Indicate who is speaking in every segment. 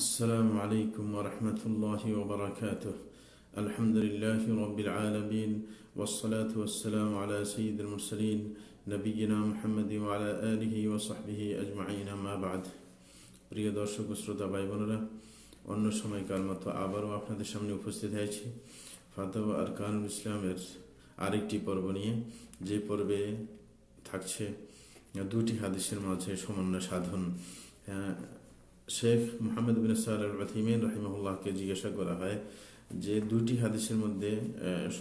Speaker 1: السلام عليكم ورحمة الله وبركاته الحمد لله رب العالمين والصلاة والسلام على سيد المرسلين نبينا محمد وعلى آله وصحبه أجمعين ما بعد প্রিয় দর্শক ও শ্রোতা ভাই বোনেরা অন্য সময়কার মতো আবারও আপনাদের সামনে উপস্থিত হয়েছি ফাতাওয়া আর কানুল ইসলামের আরেকটি পর্ব নিয়ে যে পর্বে থাকছে দুটি হাদিসের মাঝে সমন্বয় সাধন আহ, শেখ মোহাম্মদ বিন সাল আল রহিমুল্লাহকে জিজ্ঞাসা করা হয় যে দুটি হাদিসের মধ্যে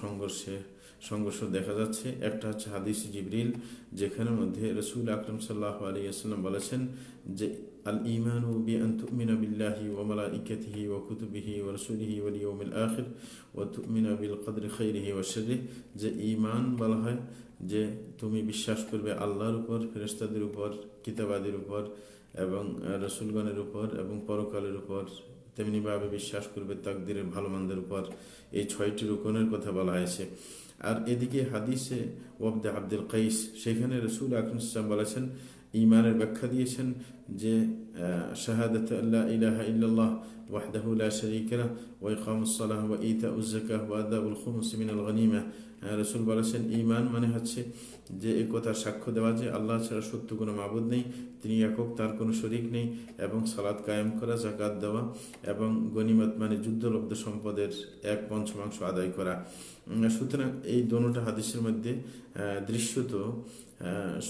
Speaker 1: সংঘর্ষে, সংঘর্ষ দেখা যাচ্ছে। একটা হচ্ছে হাদিস জিবরিল, যেখানের মধ্যে রসুল আকরম সাল্লাহ আলী আসসালাম বলেছেন যে আল ইমান ও বি আন্তুমিনা বিল্লাহি ও মালা ইকাতিহি ও কুতুবিহি ও রসুলিহি ওল ইয়মিল আখির ও তুমিনা বিল কদর খৈরিহি ও শরী যে ইমান বলা হয় যে, তুমি বিশ্বাস করবে আল্লাহর উপর ফেরেস্তাদের উপর, কিতাবাদের উপর এবং রসুলগণের উপর এবং পরকালের উপর তেমনিভাবে বিশ্বাস করবে তাকদিরের ভালো মন্দের উপর। এই ছয়টি রুকনের কথা বলা হয়েছে। আর এদিকে হাদিসে ওয়াবদে আব্দুল কাইস, সেখানে রসুল আকরম ইসলাম বলেছেন ইমানের ব্যাখ্যা দিয়েছেন যে শাহাদাত আল্লাহ ইলাহা ইল্লাল্লাহ শারীকা লাহ ওয়া ইকামুস সালাহ ওয়া ইতাউজ যাকাহ ওয়া আদাউল খুমুস গনিমা। রসুল বলেছেন ইমান মানে হচ্ছে যে এই কথার সাক্ষ্য দেওয়া যে আল্লাহ ছাড়া সত্য কোনো মাবুদ নেই, তিনি একক, তার কোনো শরিক নেই এবং সালাদ কায়েম করা জাকাত দেওয়া এবং গনিমত মানে যুদ্ধলব্ধ সম্পদের এক পঞ্চমাংশ আদায় করা। সুতরাং এই দোনোটা হাদিসের মধ্যে দৃশ্যত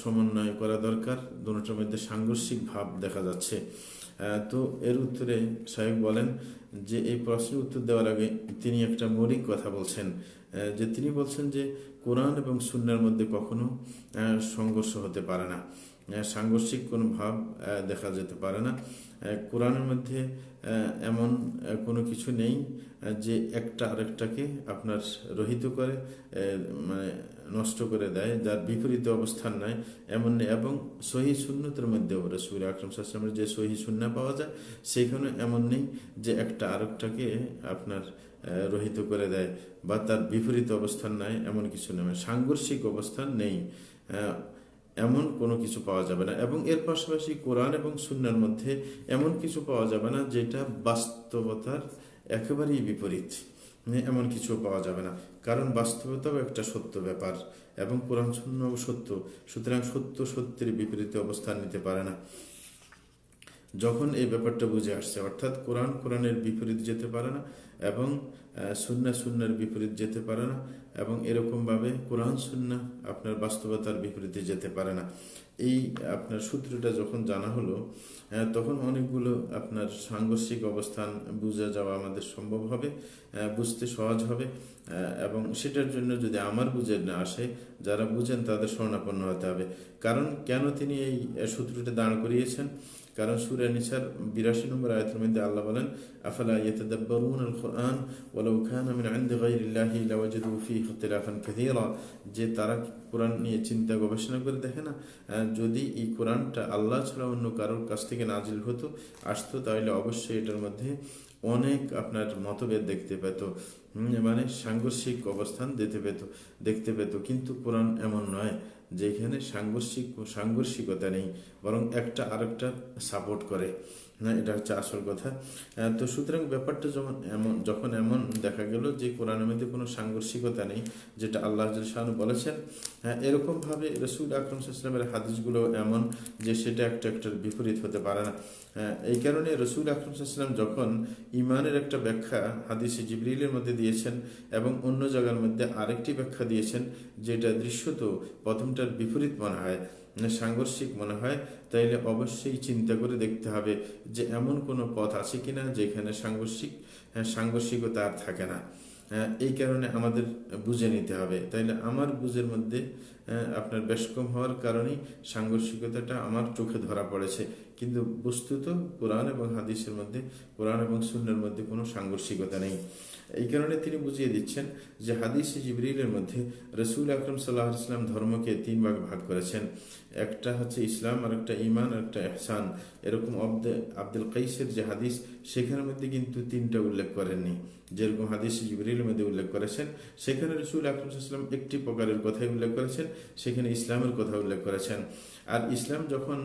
Speaker 1: সমন্বয় করা দরকার, দোনোটার মধ্যে সাংঘর্ষিক ভাব দেখা যাচ্ছে। তো এর উত্তরে সাহেব বলেন যে এই প্রশ্নের উত্তর দেওয়ার আগে তিনি একটা মৌলিক কথা বলছেন যে তিনি বলছেন যে কোরআন এবং সুন্নার মধ্যে কখনো সংঘর্ষ হতে পারে না। সাংঘর্ষিক কোনো ভাব দেখা যেতে পারে না। কোরআনের মধ্যে এমন কোনো কিছু নেই যে একটা আরেকটাকে আপনার রহিত করে মানে নষ্ট করে দেয়, যার বিপরীত অবস্থান নাই, এমন এবং সহি শূন্যতের মধ্যেও রসুল আকরম সাল্লামের যে সহি শূন্য পাওয়া যায়, সেখানে এমন নেই যে একটা আরেকটাকে আপনার রহিত করে দেয়, বা তার বিপরীত অবস্থান নাই, এমন কিছু নেই। সাংঘর্ষিক অবস্থান নেই। এমন কোনো কিছু পাওয়া যাবে না। এবং এর পাশাপাশি কোরআন এবং সুন্নার মধ্যে এমন কিছু পাওয়া যাবে না, যেটা বাস্তবতার একেবারেই বিপরীত। মানে এমন কিছু পাওয়া যাবে না। কারণ বাস্তবতাও একটা সত্য ব্যাপার এবং কোরআন শূন্যও সত্য। সুতরাং সত্য সত্যের বিপরীতে অবস্থান নিতে পারে না। যখন এই ব্যাপারটা বুঝে আসছে, অর্থাৎ কোরআন কোরআনের বিপরীত যেতে পারে না এবং সুন্না সুন্নার বিপরীত যেতে পারে না এবং এরকমভাবে কোরআন সুন্না আপনার বাস্তবতার বিপরীতে যেতে পারে না। এই আপনার সূত্রটা যখন জানা হলো তখন অনেকগুলো আপনার সাংঘর্ষিক অবস্থান বুঝে যাওয়া আমাদের সম্ভব হবে বুঝতে সহজ হবে এবং সেটার জন্য যদি আমার বুঝে না আসে, যারা বুঝেন তাদের স্বর্ণাপন্ন হতে হবে। কারণ কেন তিনি এই সূত্রটা দাঁড় করিয়েছেন? কারণ সুরে নিসার বিরাশি নম্বর আয়াতের মধ্যে আল্লাহ বলেন, আফালা ইয়াতাদাব্বারুন আল কোরআন ওয়ালাউ কানা মিন ইনদি গায়রিল্লাহি লাওয়াজাদু ফীহি ইখতিলাফান কাসীরা। যে তারা কোরআন নিয়ে চিন্তা গবেষণা করে দেখে না যদি এই কোরআনটা আল্লাহ ছাড়া অন্য কারোর কাছ থেকে নাজিল হতো, আসতো, তাহলে অবশ্যই এটার মধ্যে অনেক আপনার মতভেদ দেখতে পেত মানে সাংঘর্ষিক অবস্থান দিতে পেত, দেখতে পেত, কিন্তু কোরআন এমন নয়। যেখানে সাংঘর্ষিক সাংঘর্ষিকতা নেই বরং একটা আরেকটা সাপোর্ট করে। না এটা হচ্ছে আসল কথা। তো সুতরাং ব্যাপারটা যখন এমন যখন এমন দেখা গেল যে কোরআনের মধ্যে কোনো সাংঘর্ষিকতা নেই যেটা আল্লাহ শাহানু বলেছেন হ্যাঁ এরকমভাবে রসুল আকরম সাল্লামের হাদিসগুলো এমন যে সেটা একটা একটার বিপরীত হতে পারে না। হ্যাঁ, এই কারণে রসুল আকরম সাল্লাম যখন ইমানের একটা ব্যাখ্যা হাদিসে জিবরিলের মধ্যে দিয়েছেন এবং অন্য জায়গার মধ্যে আরেকটি ব্যাখ্যা দিয়েছেন যেটা দৃশ্যত প্রথমটার বিপরীত মনে হয় সাংঘর্ষিক মনে হয় তাইলে অবশ্যই চিন্তা করে দেখতে হবে যে এমন কোনো পথ আছে কিনা যেখানে সাংঘর্ষিক হ্যাঁ, সাংঘর্ষিকতা আর থাকে না। হ্যাঁ, এই কারণে আমাদের বুঝে নিতে হবে। তাইলে আমার বুঝের মধ্যে হ্যাঁ, আপনার বেশ কম হওয়ার কারণেই সাংঘর্ষিকতাটা আমার চোখে ধরা পড়েছে। কিন্তু বস্তুত কোরআন এবং হাদিসের মধ্যে, কোরআন এবং শূন্যের মধ্যে কোনো সাংঘর্ষিকতা নেই। এই কারণে তিনি বুঝিয়ে দিচ্ছেন যে হাদিস জিবরিলের মধ্যে রসুল আকরম সাল্লাহ ইসলাম ধর্মকে তিন ভাগ ভাগ করেছেন। একটা হচ্ছে ইসলাম আর একটা ইমান আর একটা এহসান এরকম অব্দে আব্দুল কাইসের যে হাদিস, সেখানের মধ্যে কিন্তু তিনটা উল্লেখ করেননি। যেরকম হাদিস জিবরিলের মধ্যে উল্লেখ করেছেন, সেখানে রসুল আকরম সাল্লাম একটি প্রকারের কথাই উল্লেখ করেছেন, সেখানে ইসলামের কথা উল্লেখ করেছেন। আর ইসলাম যখন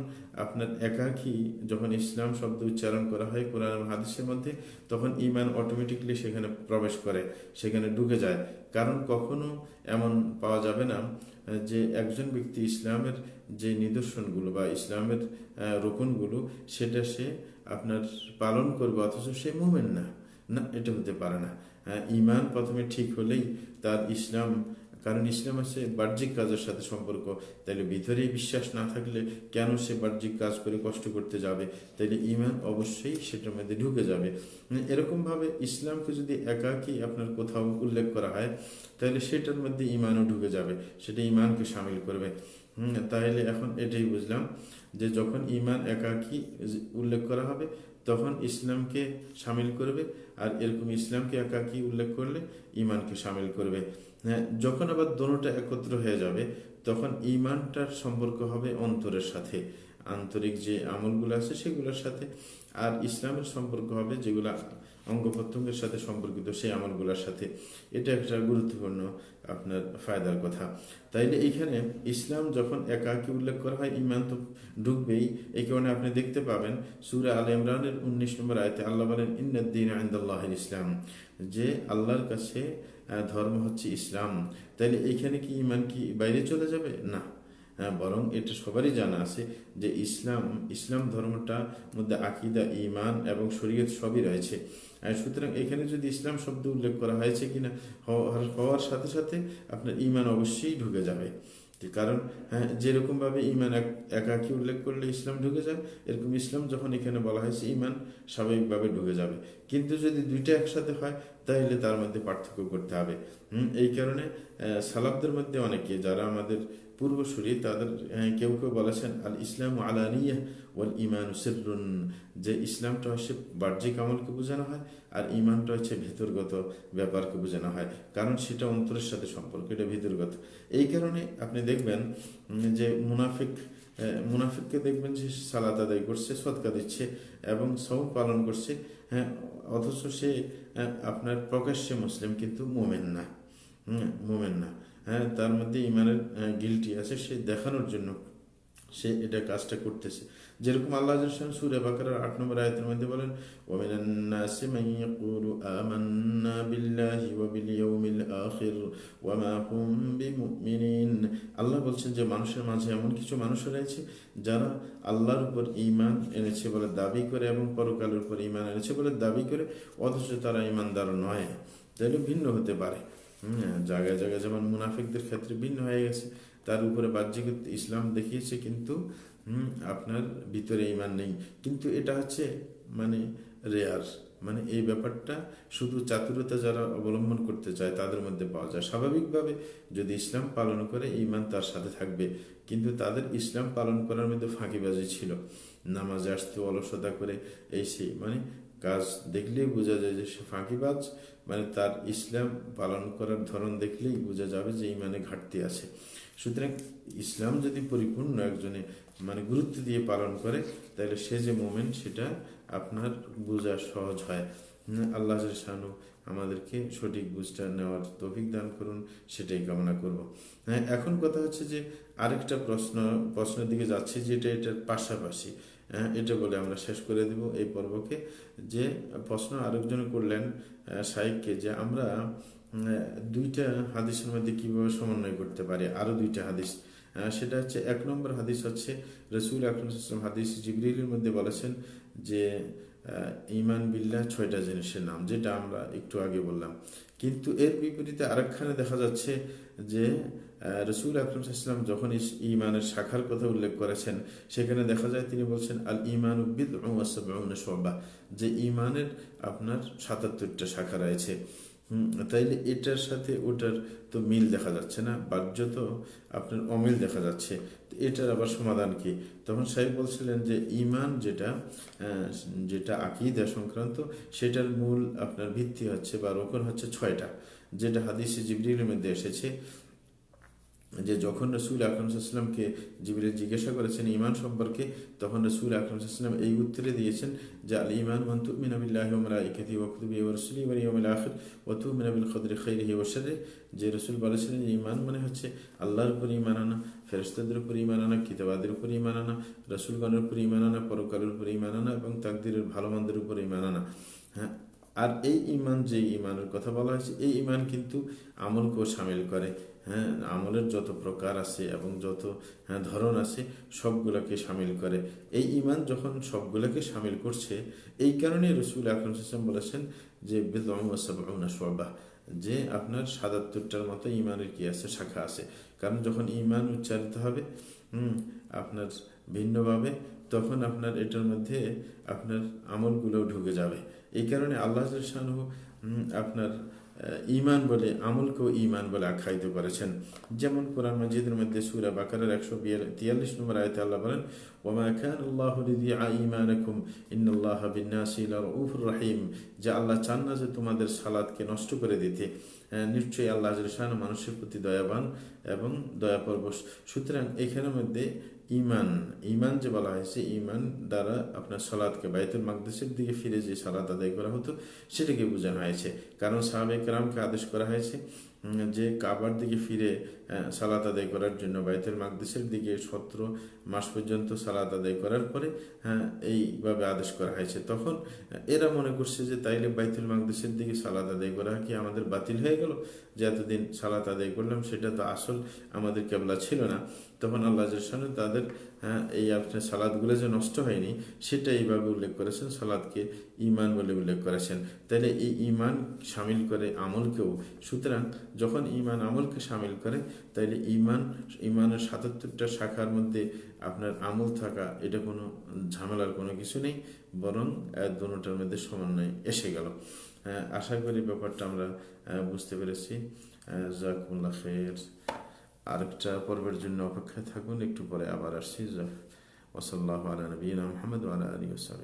Speaker 1: আপনার একাকী যখন ইসলাম শব্দ উচ্চারণ করা হয় কোরআন এবং হাদিসের মধ্যে, তখন ইমান অটোমেটিকলি সেখানে প্রবেশ করে, সেখানে ঢুকে যায়। কারণ কখনো এমন পাওয়া যাবে না যে একজন ব্যক্তি ইসলামের যে নিদর্শনগুলো বা ইসলামের রোকনগুলো, সেটা সে আপনার পালন করবে, অথচ সে মোমেন না। না, এটা হতে পারে না। ইমান প্রথমে ঠিক হলেই তার ইসলাম কারণ ইসলাম আছে বাহ্যিক কাজের সাথে সম্পর্ক। তাইলে ভিতরেই বিশ্বাস না থাকলে কেন সে বাহ্যিক কাজ করে কষ্ট করতে যাবে? তাইলে ইমান অবশ্যই সেটার মধ্যে ঢুকে যাবে। এরকমভাবে ইসলামকে যদি একাকী আপনার কোথাও উল্লেখ করা হয় তাহলে সেটার মধ্যে ইমানও ঢুকে যাবে সেটা ইমানকে সামিল করবে। হুম, তাহলে এখন এটাই বুঝলাম যে যখন ইমান একাকী উল্লেখ করা হবে তখন ইসলামকে সামিল করবে আর এরকম ইসলামকে একাকী উল্লেখ করলে ইমানকে সামিল করবে। হ্যাঁ, যখন আবার দোনোটা একত্র হয়ে যাবে তখন ইমানটার সম্পর্ক হবে অন্তরের সাথে। আন্তরিক যে আমলগুলো আছে সেগুলোর সাথে। আর ইসলামের সম্পর্ক হবে যেগুলো অঙ্গ প্রত্যঙ্গের সাথে সম্পর্কিত সেই আমলগুলোর সাথে এটা একটা গুরুত্বপূর্ণ আপনার ফায়দার কথা। তাইলে এইখানে ইসলাম যখন একাকী উল্লেখ করা হয় ইমান তো ঢুকবেই, এই কারণে আপনি দেখতে পাবেন সুরা আল ইমরানের উনিশ নম্বর আয়তে আল্লাহ বলেন ইন্দিন আইন্দাল্লাহ ইসলাম যে আল্লাহর কাছে ধর্ম হচ্ছে ইসলাম। তাইলে এইখানে কি ইমান কি বাইরে চলে যাবে? না। হ্যাঁ, বরং এটা সবারই জানা আছে যে ইসলাম ইসলাম ধর্মটা মধ্যে আকিদা ইমান এবং শরীয়ত সবই রয়েছে। সুতরাং এখানে যদি ইসলাম শব্দ উল্লেখ করা হয়েছে কিনা হওয়ার হওয়ার সাথে সাথে আপনার ইমান অবশ্যই ঢুকে যাবে। কারণ হ্যাঁ যেরকমভাবে ইমান এক- একাকী উল্লেখ করলে ইসলাম ঢুকে যায় এরকম ইসলাম যখন এখানে বলা হয়েছে ইমান স্বাভাবিকভাবে ঢুকে যাবে। কিন্তু যদি দুইটা একসাথে হয় তাহলে তার মধ্যে পার্থক্য করতে হবে। এই কারণে সালাবদের মধ্যে অনেকে যারা আমাদের পূর্বসূরি তাদের কেউ কেউ বলেছেন আল ইসলাম আলানিয়া ওয়াল ইমান যে ইসলামটা হচ্ছে বাহ্যিক আমলকে বোঝানো হয় আর ইমানটা হচ্ছে ভেতরগত ব্যাপারকে বোঝানো হয়। কারণ সেটা অন্তরের সাথে সম্পর্ক, এটা ভিতরগত। এই কারণে আপনি দেখবেন যে মুনাফিক মুনাফিককে দেখবেন যে সালাদ আদায় করছে সৎকা দিচ্ছে এবং সব পালন করছে। হ্যাঁ অথচ সে আপনার প্রকাশ্যে মুসলিম, কিন্তু মোমেন না। হ্যাঁ মোমেন না। হ্যাঁ তার মধ্যে ইমানের গিলটি আছে, সে দেখানোর জন্য সে এটা কাজটা করতেছে। যেরকম আল্লাহ সুরে বাকারার আট নম্বর আয়তের মধ্যে বলেন ومن الناس من يقول آمنا بالله وباليوم الآخر وما هم بمؤمنين আল্লাহ বলছেন যে মানুষের মাঝে এমন কিছু মানুষ রয়েছে যারা আল্লাহর উপর ঈমান এনেছে বলে দাবি করে এবং পরকালের উপর ঈমান এনেছে বলে দাবি করে অথচ তারা ঈমানদার নয় তাহলে ভিন্ন হতে পারে হুম, জায়গায় জায়গায় যেমন মুনাফিকদের ক্ষেত্রে ভিন্ন হয়ে গেছে তার উপরে বাহ্যিক ইসলাম দেখিয়েছে কিন্তু হুম, আপনার ভিতরে ইমান নেই। কিন্তু এটা হচ্ছে মানে রেয়ার মানে এই ব্যাপারটা শুধু চাতুরতা যারা অবলম্বন করতে চায় তাদের মধ্যে পাওয়া যায়। স্বাভাবিকভাবে যদি ইসলাম পালন করে ইমান তার সাথে থাকবে। কিন্তু তাদের ইসলাম পালন করার মধ্যে ফাঁকিবাজি ছিল। নামাজে আসতে অলসতা করে এই সেই মানে কাজ দেখলেই বোঝা যায় যে সে ফাঁকিবাজ। মানে তার ইসলাম পালন করার ধরন দেখলেই বোঝা যাবে যে এই মানে ঘাটতি আছে। সুতরাং ইসলাম যদি পরিপূর্ণ একজনে মানে গুরুত্ব দিয়ে পালন করে, তাহলে সে যে মোমেন্ট সেটা আপনার বোঝা সহজ হয়। আল্লাহ শানু আমাদেরকে সঠিক বুঝটা নেওয়ার তৌফিক দান করুন সেটাই কামনা করব। হ্যাঁ এখন কথা হচ্ছে যে আরেকটা প্রশ্ন প্রশ্নের দিকে যাচ্ছি যেটা এটার পাশাপাশি। হ্যাঁ, এটা বলে আমরা শেষ করে দেব এই পর্বকে। যে প্রশ্ন আরেকজনে করলেন সাইককে যে আমরা দুইটা হাদিসের মধ্যে কীভাবে সমন্বয় করতে পারি? আরও দুইটা হাদিস। সেটা হচ্ছে এক নম্বর হাদিস হচ্ছে রসুল আকরম হাদিস জিবরিলের মধ্যে বলেছেন যে ইমান বিল্লা ছয়টা জিনিসের নাম, যেটা আমরা একটু আগে বললাম। কিন্তু এর বিপরীতে আরেকখানে দেখা যাচ্ছে যে রসুল আকরম ইসলাম যখন ইমানের শাখার কথা উল্লেখ করেছেন, সেখানে দেখা যায় তিনি বলছেন, আল ইমান উদ্ভিদ সবা যে ইমানের আপনার সাতাত্তরটা শাখা রয়েছে। হুম, তাইলে এটার সাথে ওটার তো মিল দেখা যাচ্ছে না বাহ্য তো আপনার অমিল দেখা যাচ্ছে। এটার আবার সমাধান কি? তখন সাহেব বলছিলেন যে ইমান যেটা যেটা আকিদা সংক্রান্ত সেটার মূল আপনার ভিত্তি হচ্ছে বা রোকন হচ্ছে ছয়টা যেটা হাদিসে জিবরির মধ্যে এসেছে। যে যখন রসুল আকরমসাল্লামকে জিবিরে জিজ্ঞাসা করেছেন ইমান সম্পর্কে, তখন রসুল আকরমসাল্লাম এই উত্তরে দিয়েছেন, যে আল ইমান মন্তু মিনাবিল্লাহ ওয়া রসুলি ওয়া ইয়াউমিল আখির ওয়া তুমিনা বিল কদরি খাইরিহি ওয়া শাররিহি যে রসুল বলেছিলেন যে ইমান মানে হচ্ছে আল্লাহর উপর ইমান আনা, ফেরেশতাদের উপর ইমান আনা, কিতাবাদের উপর ইমান আনা, রসুলগণের উপর ইমান আনা, পরকালের উপর ইমান আনা এবং তাকদিরের ভালো মন্দের উপর ইমান আনা। হ্যাঁ আর এই ইমান যে ইমানের কথা বলা হয়েছে, এই ইমান কিন্তু আমলকেও সামিল করে। হ্যাঁ আমলের যত প্রকার আছে এবং যত হ্যাঁ ধরন আছে, সবগুলোকে সামিল করে। এই ইমান যখন সবগুলোকে সামিল করছে, এই কারণে রসুল আকরম বলেছেন যে সবাহ যে আপনার সাতাত্তরটার মতো ইমানের কি আছে, শাখা আছে। কারণ যখন ইমান উচ্চারিত হবে, হুম, আপনার ভিন্নভাবে তখন আপনার এটার মধ্যে আপনার আমলগুলো ঢুকে যাবে। এই কারণে আল্লাহ শাহু আপনার ইমান বলে, আমলকেও ইমান বলে আখ্যায়িত করেছেন। যেমন কোরআন মজিদের মধ্যে সুরা বাকারের একশো তিয়াল্লিশ নম্বর আয়তে আল্লাহ বলেন ওমা খান আল্লাহ ইমানাকুম ইন্নাল্লাহ বিন্নাসি লাউফুর রহিম যে আল্লাহ চান না যে তোমাদের সালাদকে নষ্ট করে দিতে। নিশ্চয়ই আল্লাহ শাহ মানুষের প্রতি দয়াবান এবং দয়াপরবশ। সুতরাং এখানের মধ্যে ইমান ইমান যে বলা হয়েছে ইমান দ্বারা আপনার সালাদকে বাইতুল মাকদেশের দিকে ফিরে যে সালাদ আদায় করা হতো, সেটাকে বোঝানো হয়েছে। কারণ সাহাবেক রামকে আদেশ করা হয়েছে যে কাবার দিকে ফিরে সালাত আদায় করার জন্য বাইতুল মাকদেশের দিকে সতেরো মাস পর্যন্ত সালাত আদায় করার পরে হ্যাঁ এইভাবে আদেশ করা হয়েছে। তখন এরা মনে করছে যে তাইলে বাইতুল মাকদেশের দিকে সালাত আদায় করা কি আমাদের বাতিল হয়ে গেল? যে এতদিন সালাত আদায় করলাম, সেটা তো আসল আমাদের কেবলা ছিল না। তখন আল্লাহ সামনে তাদের হ্যাঁ এই আপনার সালাদগুলো যে নষ্ট হয়নি, সেটা এইভাবে উল্লেখ করেছেন সালাদকে ইমান বলে উল্লেখ করেছেন। তাহলে এই ইমান সামিল করে আমলকেও, সুতরাং যখন ইমান আমলকে সামিল করে তাইলে ইমান ইমানের সাতাত্তরটা শাখার মধ্যে আপনার আমল থাকা, এটা কোনো ঝামেলার কোনো কিছু নেই, বরং দোনোটার মধ্যে সমন্বয় এসে গেল। আশা করি ব্যাপারটা আমরা বুঝতে পেরেছি। জাকুল্লা খের আরেকটা পর্বের জন্য অপেক্ষায় থাকুন, একটু পরে আবার আসছি। ওসল্লাহ আলা নবীনা মোহাম্মদ আলা আলী ওসাহ